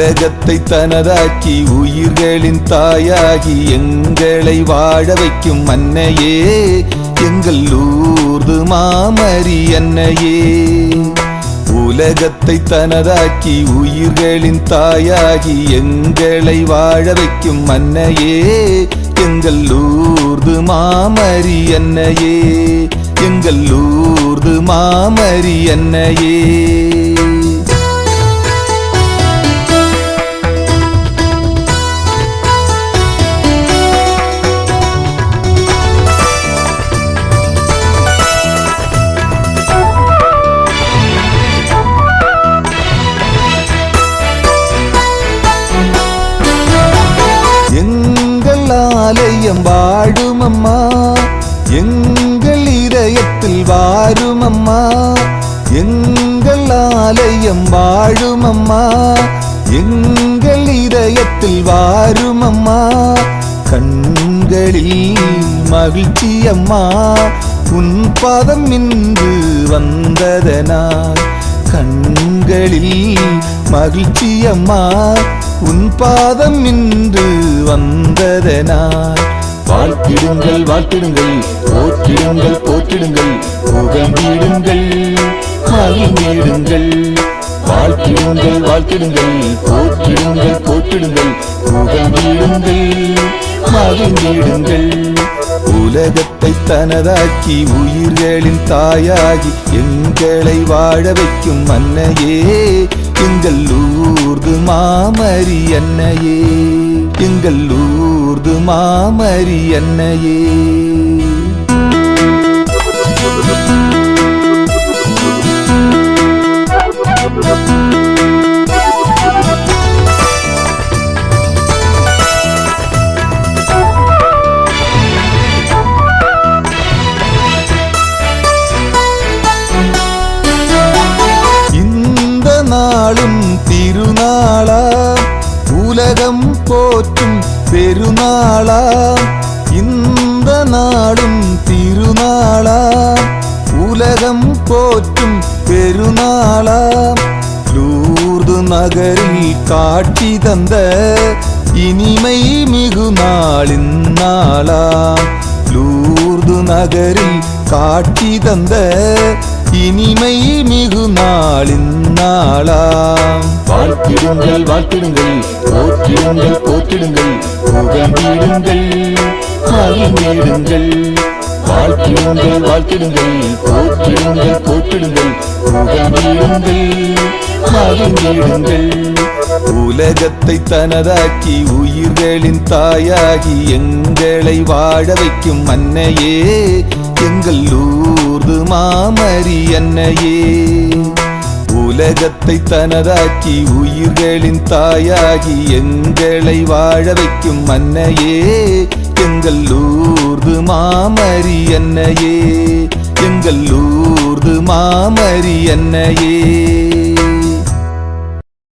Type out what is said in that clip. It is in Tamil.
உலகத்தை தனதாக்கி உயிர்களின் தாயாகி எங்களை வாழ வைக்கும் அன்னையே எங்கள் ஊர்து மாமரி அன்னையே. உலகத்தை தனதாக்கி உயிர்களின் தாயாகி எங்களை வாழ வைக்கும் அன்னையே எங்கள் ஊர்து மாமரி அன்னையே. எங்கள் ஊர்து மாமரி அன்னையே. ஆலயம் வாழும் அம்மா எங்கள் இதயத்தில் வாரும் அம்மா எங்கள் ஆலயம் வாழும் அம்மா எங்கள் இதயத்தில் வாரும் அம்மா கண்களில் மகிழ்ச்சி அம்மா உன் பதம் இன்று வந்ததனால் கண்களில் மகிழ்ச்சி அம்மா உன் பாதம் இன்று வந்த வந்ததனால் வாழ்த்திடுங்கள் வாழ்த்திடுங்கள் போற்றிடுங்கள் போற்றிடுங்கள் புகழ்ந்திடுங்கள் மகிழ்ந்திடுங்கள். வாழ்த்திடுங்கள் வாழ்த்திடுங்கள் போற்றிடுங்கள் போற்றிடுங்கள் புகழ்ந்திடுங்கள் மகிழ்ந்திடுங்கள். உலகத்தை தனதாக்கி உயிர்களின் தாயாகி எங்களை வாழ வைக்கும் அன்னையே எங்கள் ஊர்து மாமரி அன்னையே. எங்கள் ஊர்து மாமரி அன்னையே. இந்த நாளும் திருநாளா உலகம் போற்றும் பெருநாளா? இந்த நாளும் திருநாளா? உலகம் போற்றும் பெருநாளா? லூர்து நகரில் காட்சி தந்த இனிமை மிகு நாளின் நாளா? லூர்து நகரில் காட்சி தந்த இனிமை மிகு நாளின் நாளா? வாழ்த்திடுங்கள் வாழ்த்திடுங்கள். போற்றிடுங்கள் போற்றிடுங்கள். புகழ்ந்திடுங்கள் அறிந்திடுங்கள் வாழ்த்திடுங்கள் வாழ்த்திடுங்கள். போற்றிடுங்கள் போற்றிடுங்கள். புகழ்ந்திடுங்கள் அறிந்திடுங்கள் உலகத்தை தனதாக்கி உயிர்களின் தாயாகி எங்களை வாழ வைக்கும் அன்னையே எங்கள் ஊர்து மாமரி அன்னையே. உலகத்தை தனதாக்கி உயிர்களின் தாயாகி எங்களை வாழ வைக்கும் அன்னையே எங்கள் ஊர்து மாமரி அன்னையே எங்கள் ஊர்து மாமரி அன்னையே.